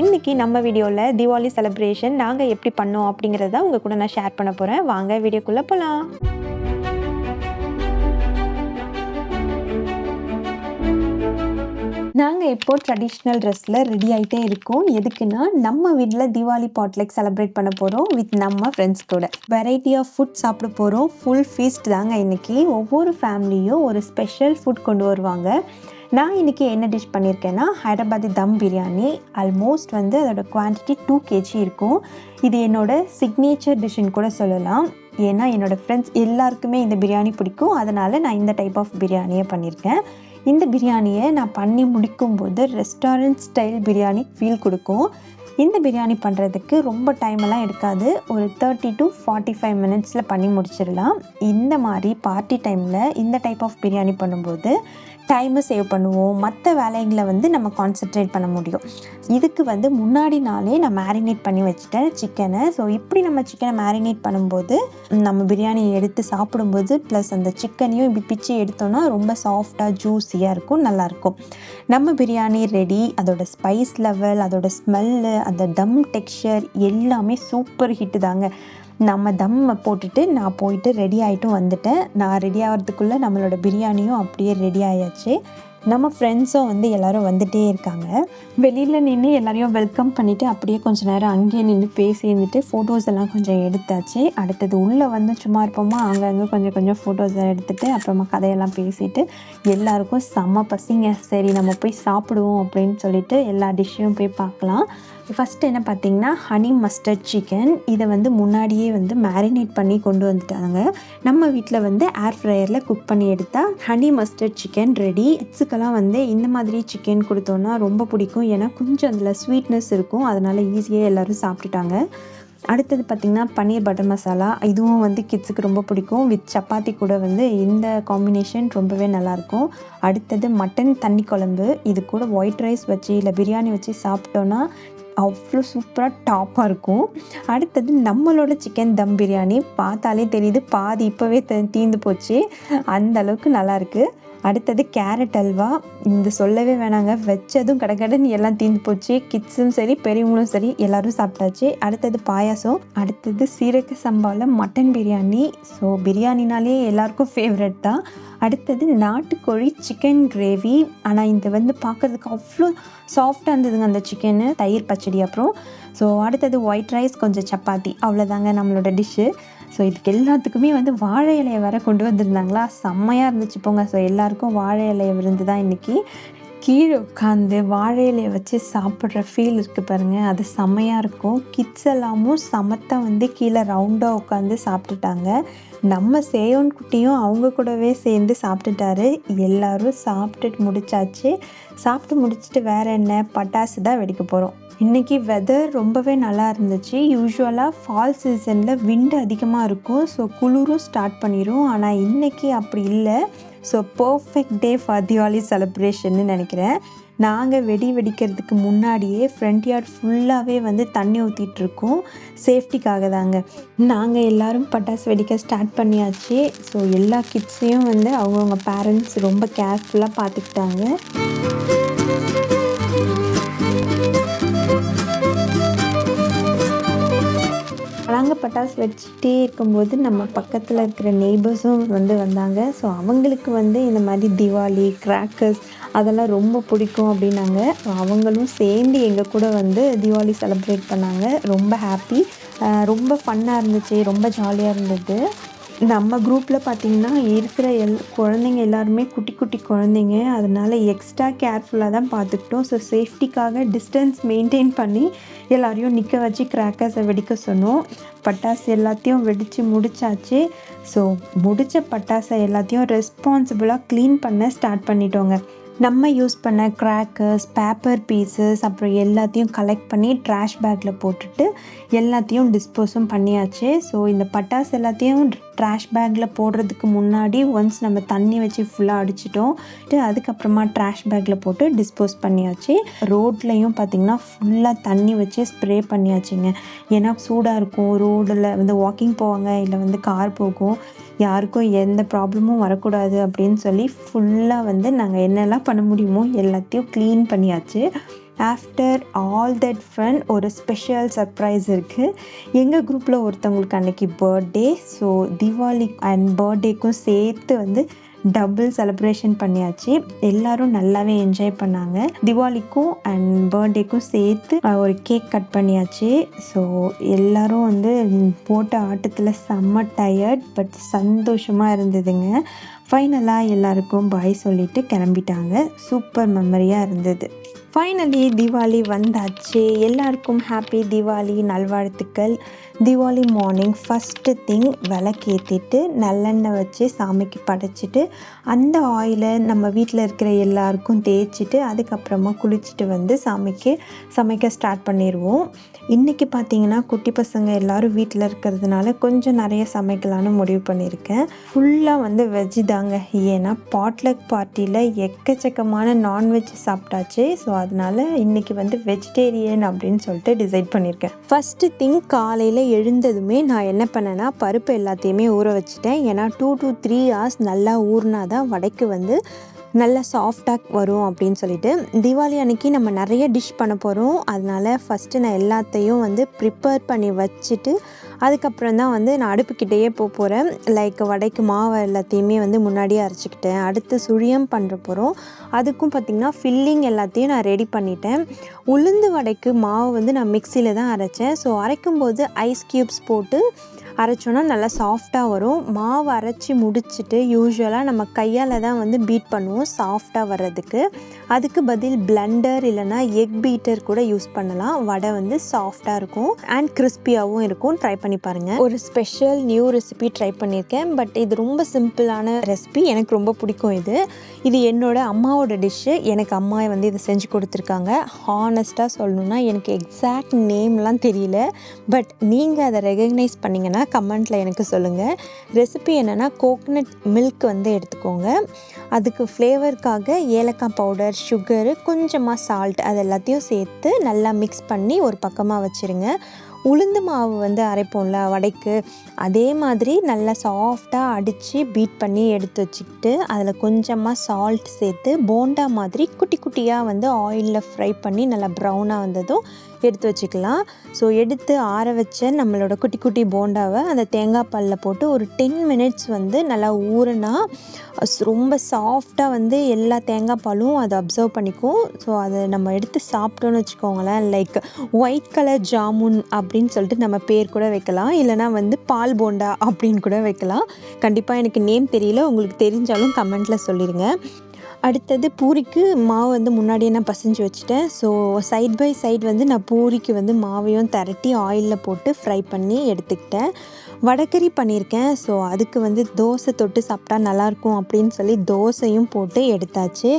இன்னைக்கு நம்ம வீடியோவில் தீபாவளி செலிப்ரேஷன் நாங்கள் எப்படி பண்ணோம் அப்படிங்கிறத உங்கள் கூட நான் ஷேர் பண்ண போகிறேன் வாங்க வீடியோக்குள்ளே போகலாம் நாங்கள் இப்போ ட்ரெடிஷ்னல் ட்ரெஸ்ஸில் ரெடி ஆகிட்டே இருக்கோம். எதுக்குன்னா நம்ம வீட்டில் தீபாவளி பாட்லைக் செலிப்ரேட் பண்ண போகிறோம் வித் நம்ம ஃப்ரெண்ட்ஸ் கூட. வெரைட்டி ஆஃப் ஃபுட் சாப்பிட போகிறோம் ஃபுல் ஃபீஸ்ட் தாங்க இன்றைக்கி ஒவ்வொரு ஃபேமிலியும் ஒரு ஸ்பெஷல் ஃபுட் கொண்டு வருவாங்க. நான் இன்றைக்கி என்ன டிஷ் பண்ணியிருக்கேன்னா ஹைதராபாதி தம் பிரியாணி. ஆல்மோஸ்ட் வந்து அதோட குவான்டிட்டி டூ கேஜி இருக்கும். இது என்னோடய சிக்னேச்சர் டிஷ்ஷுன்னு கூட சொல்லலாம். ஏன்னா என்னோடய ஃப்ரெண்ட்ஸ் எல்லாருக்குமே இந்த பிரியாணி பிடிக்கும். அதனால் நான் இந்த டைப் ஆஃப் பிரியாணியை பண்ணியிருக்கேன் இந்த பிரியாணியை நான் பண்ணி முடிக்கும்போது ரெஸ்டாரண்ட் ஸ்டைல் பிரியாணி ஃபீல் கொடுக்கும். இந்த பிரியாணி பண்ணுறதுக்கு ரொம்ப டைமெல்லாம் எடுக்காது. ஒரு தேர்ட்டி டு ஃபார்ட்டி ஃபைவ் மினிட்ஸில் பண்ணி முடிச்சிடலாம். இந்த மாதிரி பார்ட்டி டைமில் இந்த டைப் ஆஃப் பிரியாணி பண்ணும்போது டைமை சேவ் பண்ணுவோம். மற்ற வேலைகளை வந்து நம்ம கான்சென்ட்ரேட் பண்ண முடியும். இதுக்கு வந்து முன்னாடி நாளே நான் மேரினேட் பண்ணி வச்சுட்டேன் சிக்கனை ஸோ இப்படி நம்ம சிக்கனை மேரினேட் பண்ணும்போது நம்ம பிரியாணி எடுத்து சாப்பிடும்போது ப்ளஸ் அந்த சிக்கனையும் இப்படி பிச்சு எடுத்தோன்னா ரொம்ப சாஃப்டாக ஜூஸியாக இருக்கும் நல்லாயிருக்கும் நம்ம பிரியாணி ரெடி அதோட ஸ்பைஸ் லெவல் அதோட ஸ்மெல்லு அந்த தம் டெக்ஸ்சர் எல்லாமே சூப்பர் ஹிட்டு தாங்க. நம்ம தம் போட்டுட்டு நான் போயிட்டு ரெடி ஆகிட்டும் வந்துட்டேன். நான் ரெடி ஆகிறதுக்குள்ளே நம்மளோட பிரியாணியும் அப்படியே ரெடி ஆயாச்சு. நம்ம ஃப்ரெண்ட்ஸும் வந்து எல்லோரும் வந்துகிட்டே இருக்காங்க. வெளியில் நின்று எல்லோரையும் வெல்கம் பண்ணிவிட்டு அப்படியே கொஞ்சம் நேரம் அங்கேயே நின்று பேசி இருந்துட்டு ஃபோட்டோஸ் எல்லாம் கொஞ்சம் எடுத்தாச்சு. அடுத்தது உள்ளே வந்து சும்மா இருப்போமா? அங்கங்கே கொஞ்சம் கொஞ்சம் ஃபோட்டோஸ் எடுத்துகிட்டு அப்புறமா கதையெல்லாம் பேசிட்டு எல்லாருக்கும் செம்ம பசிங்க. சரி நம்ம போய் சாப்பிடுவோம் அப்படின்னு சொல்லிட்டு எல்லா டிஷ்ஷையும் போய் பார்க்கலாம். ஃபஸ்ட்டு என்ன பார்த்தீங்கன்னா ஹனி மஸ்டர்ட் சிக்கன் இதை வந்து முன்னாடியே வந்து மேரினேட் பண்ணி கொண்டு வந்துட்டாங்க. நம்ம வீட்டில் வந்து ஏர் ஃப்ரையரில் குக் பண்ணி எடுத்தால் ஹனி மஸ்டர்ட் சிக்கன் ரெடி கிட்ஸுக்கெல்லாம் வந்து இந்த மாதிரி சிக்கன் கொடுத்தோன்னா ரொம்ப பிடிக்கும். ஏன்னா கொஞ்சம் அதில் ஸ்வீட்னஸ் இருக்கும். அதனால் ஈஸியாக எல்லோரும் சாப்பிட்டுட்டாங்க. அடுத்தது பார்த்திங்கன்னா பன்னீர் பட்டர் மசாலா இதுவும் வந்து கிட்ஸுக்கு ரொம்ப பிடிக்கும். வித் சப்பாத்தி கூட வந்து இந்த காம்பினேஷன் ரொம்பவே நல்லாயிருக்கும். அடுத்தது மட்டன் தண்ணி குழம்பு. இது கூட ஒயிட் ரைஸ் வச்சு இல்லை பிரியாணி வச்சு சாப்பிட்டோன்னா அவ்வளோ சூப்பராக டாப்பாக இருக்கும். அடுத்தது நம்மளோட சிக்கன் தம் பிரியாணி பார்த்தாலே தெரியுது பாதி இப்போவே தீந்து போச்சு. அந்த அளவுக்கு நல்லாயிருக்கு அடுத்தது கேரட் அல்வா. இந்த சொல்லவே வேணாங்க. வச்சதும் கடகடன்னு எல்லாம் தீர்ந்து போச்சு. கிட்ஸும் சரி பெரியவங்களும் சரி எல்லாரும் சாப்பிட்டாச்சு. அடுத்தது பாயாசம். அடுத்தது சீரக சம்பாவில் மட்டன் பிரியாணி. ஸோ பிரியாணினாலே எல்லாருக்கும் ஃபேவரட் தான். அடுத்தது நாட்டுக்கோழி சிக்கன் கிரேவி ஆனால் இது வந்து பார்க்குறதுக்கு அவ்வளோ சாஃப்டாக இருந்ததுங்க அந்த சிக்கனு தயிர் பச்சடி அப்புறம். ஸோ அடுத்தது ஒயிட் ரைஸ் கொஞ்சம் சப்பாத்தி. அவ்வளோதாங்க நம்மளோட டிஷ்ஷு ஸோ இதுக்கு எல்லாத்துக்குமே வந்து வாழை இலையை வேற கொண்டு வந்திருந்தாங்களா? செம்மையாக இருந்துச்சு போங்க. ஸோ எல்லாருக்கும் வாழை இலையை விருந்து தான் இன்றைக்கி கீழே உட்காந்து வாழை இலையை வச்சு சாப்பிட்ற ஃபீல் இருக்குது பாருங்கள் அது செம்மையாக இருக்கும். கிட்ஸ் எல்லாமும் சமத்தாக வந்து கீழே ரவுண்டாக உட்காந்து சாப்பிட்டுட்டாங்க. நம்ம சேயோன் குட்டியும் அவங்க கூடவே சேர்ந்து சாப்பிட்டுட்டாரு. எல்லோரும் சாப்பிட்டுட்டு முடிச்சாச்சு. சாப்பிட்டு முடிச்சுட்டு வேறு என்ன? பட்டாசு தான் வெடிக்க போகிறோம் இன்றைக்கி வெதர் ரொம்பவே நல்லா இருந்துச்சு. யூஸ்வலாக ஃபால் சீசனில் விண்டு அதிகமாக இருக்கும். ஸோ குளிரும் ஸ்டார்ட் பண்ணிடும் ஆனால் இன்றைக்கி அப்படி இல்லை. So perfect day for Diwali செலப்ரேஷன்னு நினைக்கிறேன். நாங்கள் வெடி வெடிக்கிறதுக்கு முன்னாடியே ஃப்ரண்ட் யார்ட் ஃபுல்லாகவே வந்து தண்ணி ஊற்றிட்டுருக்கோம் சேஃப்டிக்காக தாங்க. நாங்கள் எல்லோரும் பட்டாசு வெடிக்க ஸ்டார்ட் பண்ணியாச்சு. ஸோ எல்லா கிட்ஸையும் வந்து அவங்கவுங்க பேரண்ட்ஸ் ரொம்ப கேர்ஃபுல்லாக பார்த்துக்கிட்டாங்க. பட்டாசு வச்சுட்டே இருக்கும்போது நம்ம பக்கத்தில் இருக்கிற நெய்பர்ஸும் வந்து வந்தாங்க. ஸோ அவங்களுக்கு வந்து இந்த மாதிரி திவாலி கிராக்கர்ஸ் அதெல்லாம் ரொம்ப பிடிக்கும் அப்படின்னாங்க. அவங்களும் சேர்ந்து எங்கள் கூட வந்து தீபாவளி செலிப்ரேட் பண்ணாங்க. ரொம்ப ஹாப்பி ரொம்ப ஃபன்னாக இருந்துச்சு. ரொம்ப ஜாலியாக இருந்தது. நம்ம குரூப்பில் பார்த்திங்கன்னா இருக்கிற எல் குழந்தைங்க எல்லாருமே குட்டி குட்டி குழந்தைங்க. அதனால் எக்ஸ்ட்ரா கேர்ஃபுல்லாக தான் பார்த்துக்கிட்டோம் ஸோ சேஃப்டிக்காக டிஸ்டன்ஸ் மெயின்டைன் பண்ணி எல்லாரையும் நிற்க வச்சு கிராக்கர்ஸை வெடிக்க சொன்னோம். பட்டாசு எல்லாத்தையும் வெடித்து முடிச்சாச்சு. ஸோ முடித்த பட்டாசை எல்லாத்தையும் ரெஸ்பான்சிபிளாக க்ளீன் பண்ண ஸ்டார்ட் பண்ணிட்டோங்க. நம்ம யூஸ் பண்ண கிராக்கர்ஸ் பேப்பர் பீசஸ் அப்புறம் எல்லாத்தையும் கலெக்ட் பண்ணி ட்ராஷ் பேக்கில் போட்டுட்டு எல்லாத்தையும் டிஸ்போஸும் பண்ணியாச்சு. ஸோ இந்த பட்டாசு எல்லாத்தையும் ட்ராஷ் பேக்கில் போடுறதுக்கு முன்னாடி ஒன்ஸ் நம்ம தண்ணி வச்சு ஃபுல்லாக அடிச்சிட்டோம். அதுக்கப்புறமா ட்ராஷ் பேக்கில் போட்டு டிஸ்போஸ் பண்ணியாச்சு. ரோட்லேயும் பார்த்திங்கன்னா ஃபுல்லாக தண்ணி வச்சு ஸ்ப்ரே பண்ணியாச்சுங்க. ஏன்னா சூடாக இருக்கும். ரோடில் வந்து வாக்கிங் போவாங்க இல்லை வந்து கார் போகும். யாருக்கும் எந்த ப்ராப்ளமும் வரக்கூடாது அப்படின்னு சொல்லி ஃபுல்லாக வந்து நாங்கள் என்னெல்லாம் பண்ண முடியுமோ எல்லாத்தையும் க்ளீன் பண்ணியாச்சு. ஆஃப்டர் ஆல் தட் ஃபன் ஒரு ஸ்பெஷல் சர்ப்ரைஸ் இருக்குது எங்கள் குரூப்பில் ஒருத்தவங்களுக்கு அன்றைக்கி பர்த்டே ஸோ தீபாவளி அண்ட் பர்த்டேக்கும் சேர்த்து வந்து டபுள் செலிப்ரேஷன் பண்ணியாச்சு. எல்லாரும் நல்லாவே என்ஜாய் பண்ணாங்க. திவாலிக்கும் அண்ட் பர்த்டேக்கும் சேர்த்து ஒரு கேக் கட் பண்ணியாச்சு. ஸோ எல்லாரும் வந்து போட்ட ஆட்டத்தில் செம்ம டயர்ட் பட் சந்தோஷமாக இருந்ததுங்க. ஃபைனலாக எல்லாருக்கும் பாய் சொல்லிவிட்டு கிளம்பிட்டாங்க. சூப்பர் மெமரியாக இருந்தது. ஃபைனலி தீபாவளி வந்தாச்சு. எல்லாருக்கும் ஹாப்பி தீபாவளி நல்வாழ்த்துக்கள். தீபாவளி மார்னிங் ஃபஸ்ட்டு திங் விளக்கேற்றிட்டு நல்லெண்ணெய் வச்சு சாமிக்கு படைச்சிட்டு அந்த ஆயிலை நம்ம வீட்டில் இருக்கிற எல்லாருக்கும் தேய்ச்சிட்டு அதுக்கப்புறமா குளிச்சுட்டு வந்து சாமிக்கு சமைக்க ஸ்டார்ட் பண்ணிடுவோம் இன்றைக்கி பார்த்திங்கன்னா குட்டி பசங்க எல்லோரும் வீட்டில் இருக்கிறதுனால கொஞ்சம் நிறைய சமைக்கலான்னு முடிவு பண்ணியிருக்கேன் ஃபுல்லாக வந்து வெஜ்ஜு தாங்க. ஏன்னா பாட்லக் பார்ட்டியில் எக்கச்சக்கமான நான்வெஜ் சாப்பிட்டாச்சு. ஸோ அதனால் இன்றைக்கி வந்து வெஜிடேரியன் அப்படின்னு சொல்லிட்டு டிசைட் பண்ணியிருக்கேன் ஃபஸ்ட்டு திங் காலையில் எழுந்ததுமே நான் என்ன பண்ணேன்னா பருப்பு எல்லாத்தையுமே ஊற வச்சுட்டேன். ஏன்னா டூ டு த்ரீ ஹவர்ஸ் நல்லா ஊறினா தான் வடைக்கு வந்து நல்லா சாஃப்டாக வரும் அப்படின்னு சொல்லிட்டு தீபாவளி அன்னைக்கு நம்ம நிறைய டிஷ் பண்ண போகிறோம் அதனால் ஃபஸ்ட்டு நான் எல்லாத்தையும் வந்து ப்ரிப்பேர் பண்ணி வச்சுட்டு அதுக்கப்புறம் தான் வந்து நான் அடுப்புக்கிட்டேயே போக போகிறேன் லைக் வடைக்கு மாவு எல்லாத்தையுமே வந்து முன்னாடியே அரைச்சிக்கிட்டேன். அடுத்து சுழியம் பண்ணுற போகிறோம் அதுக்கும் பார்த்திங்கன்னா ஃபில்லிங் எல்லாத்தையும் நான் ரெடி பண்ணிட்டேன். உளுந்து வடைக்கு மாவு வந்து நான் மிக்சியில் தான் அரைச்சேன். ஸோ அரைக்கும்போது ஐஸ் க்யூப்ஸ் போட்டு அரைச்சோன்னா நல்லா சாஃப்டாக வரும். மாவு அரைச்சி முடிச்சுட்டு யூஸ்வலாக நம்ம கையால் தான் வந்து பீட் பண்ணுவோம் சாஃப்டாக வர்றதுக்கு. அதுக்கு பதில் பிளண்டர் இல்லைனா எக் பீட்டர் கூட யூஸ் பண்ணலாம். வடை வந்து சாஃப்டாக இருக்கும் அண்ட் கிறிஸ்பியாகவும் இருக்கும். ட்ரை பண்ணி பாருங்கள் ஒரு ஸ்பெஷல் நியூ ரெசிபி ட்ரை பண்ணியிருக்கேன் பட் இது ரொம்ப சிம்பிளான ரெசிபி எனக்கு ரொம்ப பிடிக்கும் இது. இது என்னோட அம்மாவோட டிஷ்ஷு எனக்கு அம்மா வந்து இதை செஞ்சு கொடுத்துருக்காங்க. ஹானஸ்ட்டாக சொல்லணுன்னா எனக்கு எக்ஸாக்ட் நேம்லாம் தெரியல. பட் நீங்கள் அதை ரெகக்னைஸ் பண்ணிங்கன்னா கமெண்ட்டில் எனக்கு சொல்லுங்கள் ரெசிபி என்னென்னா கோகனட் மில்க் வந்து எடுத்துக்கோங்க. அதுக்கு ஃப்ளேவருக்காக ஏலக்காய் பவுடர் சுகரு கொஞ்சமாக சால்ட் அது எல்லாத்தையும் சேர்த்து நல்லா மிக்ஸ் பண்ணி ஒரு பக்கமாக வச்சுருங்க. உளுந்து மாவு வந்து அரைப்போம்ல வடைக்கு. அதே மாதிரி நல்லா சாஃப்டாக அடித்து பீட் பண்ணி எடுத்து வச்சுக்கிட்டு அதில் கொஞ்சமாக சால்ட் சேர்த்து போண்டா மாதிரி குட்டி குட்டியாக வந்து ஆயிலில் ஃப்ரை பண்ணி நல்லா ப்ரௌனாக வந்ததும் எடுத்து வச்சுக்கலாம். ஸோ எடுத்து ஆற வச்ச நம்மளோட குட்டி குட்டி போண்டாவை அந்த தேங்காய் பாலில் போட்டு ஒரு டென் மினிட்ஸ் வந்து நல்லா ஊறுனா ரொம்ப சாஃப்டாக வந்து எல்லா தேங்காய் பாலும் அதை அப்சர்வ் பண்ணிக்கும். ஸோ அதை நம்ம எடுத்து சாப்பிட்டோன்னு வச்சுக்கோங்களேன். லைக் ஒயிட் கலர் ஜாமுன் அப்படின்னு சொல்லிட்டு நம்ம பேர் கூட வைக்கலாம். இல்லைனா வந்து பால் போண்டா அப்படின்னு கூட வைக்கலாம். கண்டிப்பாக எனக்கு நேம் தெரியல. உங்களுக்கு தெரிஞ்சாலும் கமெண்ட்டில் சொல்லிடுங்க அடுத்தது பூரிக்கு மாவு வந்து முன்னாடியே நான் பசைஞ்சு வச்சுட்டேன். ஸோ சைட் பை சைட் வந்து நான் பூரிக்கு வந்து மாவையும் திரட்டி ஆயிலில் போட்டு ஃப்ரை பண்ணி எடுத்துக்கிட்டேன். வடக்கறி பண்ணியிருக்கேன். ஸோ அதுக்கு வந்து தோசை தொட்டு சாப்பிட்டா நல்லாயிருக்கும் அப்படின்னு சொல்லி தோசையும் போட்டு எடுத்தாச்சு.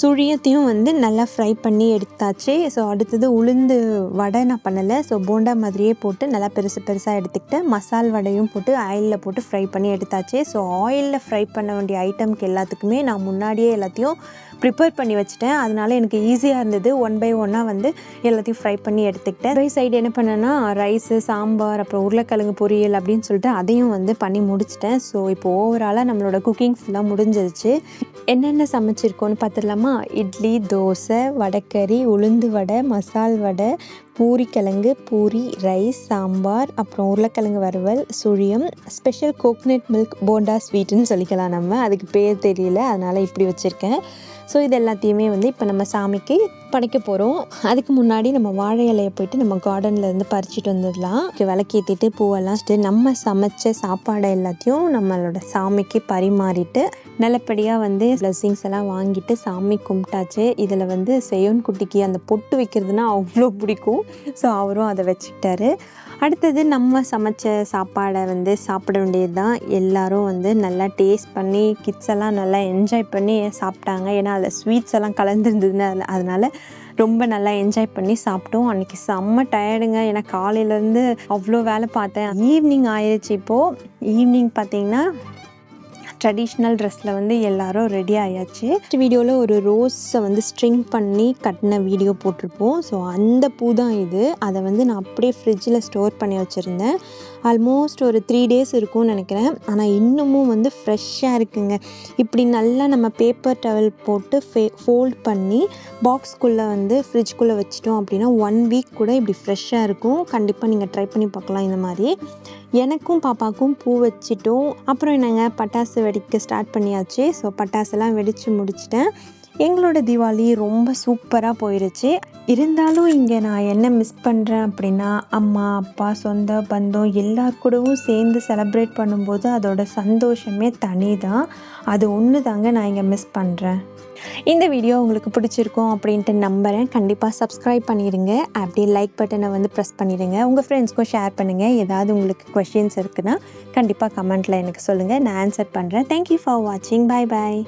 சுழியத்தையும் வந்து நல்லா ஃப்ரை பண்ணி எடுத்தாச்சு. ஸோ அடுத்தது உளுந்து வடை நான் பண்ணலை. ஸோ போண்டா மாதிரியே போட்டு நல்லா பெருசு பெருசாக எடுத்துக்கிட்டேன். மசால் வடையும் போட்டு ஆயிலில் போட்டு ஃப்ரை பண்ணி எடுத்தாச்சு. ஸோ ஆயிலில் ஃப்ரை பண்ண வேண்டிய ஐட்டம்க்கு எல்லாத்துக்குமே நான் முன்னாடியே எல்லாத்தையும் ப்ரிப்பேர் பண்ணி வச்சுட்டேன். அதனால எனக்கு ஈஸியாக இருந்தது. ஒன் பை ஒன்னாக வந்து எல்லாத்தையும் ஃப்ரை பண்ணி எடுத்துக்கிட்டேன். பை சைடு என்ன பண்ணேன்னா ரைஸு சாம்பார் அப்புறம் உருளைக்கிழங்கு பொரியல் அப்படின்னு சொல்லிட்டு அதையும் வந்து பண்ணி முடிச்சிட்டேன். ஸோ இப்போ ஓவராலாக நம்மளோட குக்கிங் ஃபுல்லாக முடிஞ்சிருச்சு. என்னென்ன சமைச்சிருக்கோன்னு பார்த்துடலாமா இட்லி தோசை வடைக்கறி உளுந்து வடை மசால் வடை பூரி கிழங்கு பூரி ரைஸ் சாம்பார் அப்புறம் உருளைக்கிழங்கு வறுவல் சுழியம் ஸ்பெஷல் கோக்னட் மில்க் போண்டா ஸ்வீட்டுன்னு சொல்லிக்கலாம் நம்ம. அதுக்கு பேர் தெரியல அதனால் இப்படி வச்சுருக்கேன். ஸோ இது எல்லாத்தையுமே வந்து இப்போ நம்ம சாமிக்கு படைக்க போகிறோம் அதுக்கு முன்னாடி நம்ம வாழை இலையை போயிட்டு நம்ம கார்டன்லேருந்து பறிச்சுட்டு வந்துடலாம். விளக்கேற்றிட்டு பூவெல்லாம் நம்ம சமைச்ச சாப்பாடை எல்லாத்தையும் நம்மளோட சாமிக்கு பரிமாறிட்டு நல்லபடியாக வந்து பிளஸ்ஸிங்ஸ் எல்லாம் வாங்கிட்டு சாமி கும்பிட்டாச்சு. இதில் வந்து செய்யோன் குட்டிக்கு அந்த பொட்டு வைக்கிறதுனா அவ்வளோ பிடிக்கும். ஸோ அவரும் அதை வச்சுக்கிட்டாரு. அடுத்தது நம்ம சமைச்ச சாப்பாடை வந்து சாப்பிட வேண்டியது தான் எல்லோரும் வந்து நல்லா டேஸ்ட் பண்ணி கிட்ஸ் எல்லாம் நல்லா என்ஜாய் பண்ணி சாப்பிட்டாங்க. ஏன்னா அதில் ஸ்வீட்ஸ் எல்லாம் கலந்துருந்ததுன்னு அதில் அதனால் ரொம்ப நல்லா என்ஜாய் பண்ணி சாப்பிட்டோம். அன்றைக்கி செம்ம டயர்டுங்க ஏன்னா காலையிலேருந்து அவ்வளோ வேலை பார்த்தேன். ஈவினிங் ஆயிடுச்சு இப்போது ஈவினிங் பார்த்தீங்கன்னா ட்ரெடிஷ்னல் ட்ரெஸ்ஸில் வந்து எல்லாரும் ரெடி ஆயாச்சு. வீடியோவில் ஒரு ரோஸை வந்து ஸ்ட்ரிங் பண்ணி கட்டின வீடியோ போட்டிருப்போம். ஸோ அந்த பூ தான் இது. அதை வந்து நான் அப்படியே ஃப்ரிட்ஜில் ஸ்டோர் பண்ணி வச்சுருந்தேன். ஆல்மோஸ்ட் ஒரு த்ரீ டேஸ் இருக்கும்னு நினைக்கிறேன். ஆனால் இன்னமும் வந்து ஃப்ரெஷ்ஷாக இருக்குங்க. இப்படி நல்லா நம்ம பேப்பர் டவல் போட்டு ஃபே ஃபோல்ட் பண்ணி பாக்ஸ்குள்ளே வந்து ஃப்ரிட்ஜ்குள்ளே வச்சிட்டோம் அப்படின்னா ஒன் வீக் கூட இப்படி ஃப்ரெஷ்ஷாக இருக்கும். கண்டிப்பாக நீங்கள் ட்ரை பண்ணி பார்க்கலாம் இந்த மாதிரி. எனக்கும் பாப்பாக்கும் பூ வச்சிட்டோம். அப்புறம் என்னங்க? பட்டாசு வெடிக்க ஸ்டார்ட் பண்ணியாச்சு. ஸோ பட்டாசெல்லாம் வெடித்து முடிச்சிட்டேன். எங்களோட தீபாவளி ரொம்ப சூப்பராக போயிருச்சு. இருந்தாலும் இங்கே நான் என்ன மிஸ் பண்ணுறேன் அப்படின்னா அம்மா அப்பா சொந்த பந்தம் எல்லார் கூடவும் சேர்ந்து செலப்ரேட் பண்ணும்போது அதோட சந்தோஷமே தனி தான் அது ஒன்று தாங்க நான் இங்கே மிஸ் பண்ணுறேன் இந்த வீடியோ உங்களுக்கு பிடிச்சிருக்கும் அப்படின்ட்டு நம்புகிறேன் கண்டிப்பாக சப்ஸ்கிரைப் பண்ணிடுங்க அப்படியே லைக் பட்டனை வந்து ப்ரெஸ் பண்ணிடுங்க. உங்கள் ஃப்ரெண்ட்ஸ்க்கும் ஷேர் பண்ணுங்கள் ஏதாவது உங்களுக்கு கொஷின்ஸ் இருக்குன்னா கண்டிப்பாக கமெண்ட்டில் எனக்கு சொல்லுங்கள் நான் ஆன்சர் பண்ணுறேன் தேங்க்யூ ஃபார் வாட்சிங் பை பாய்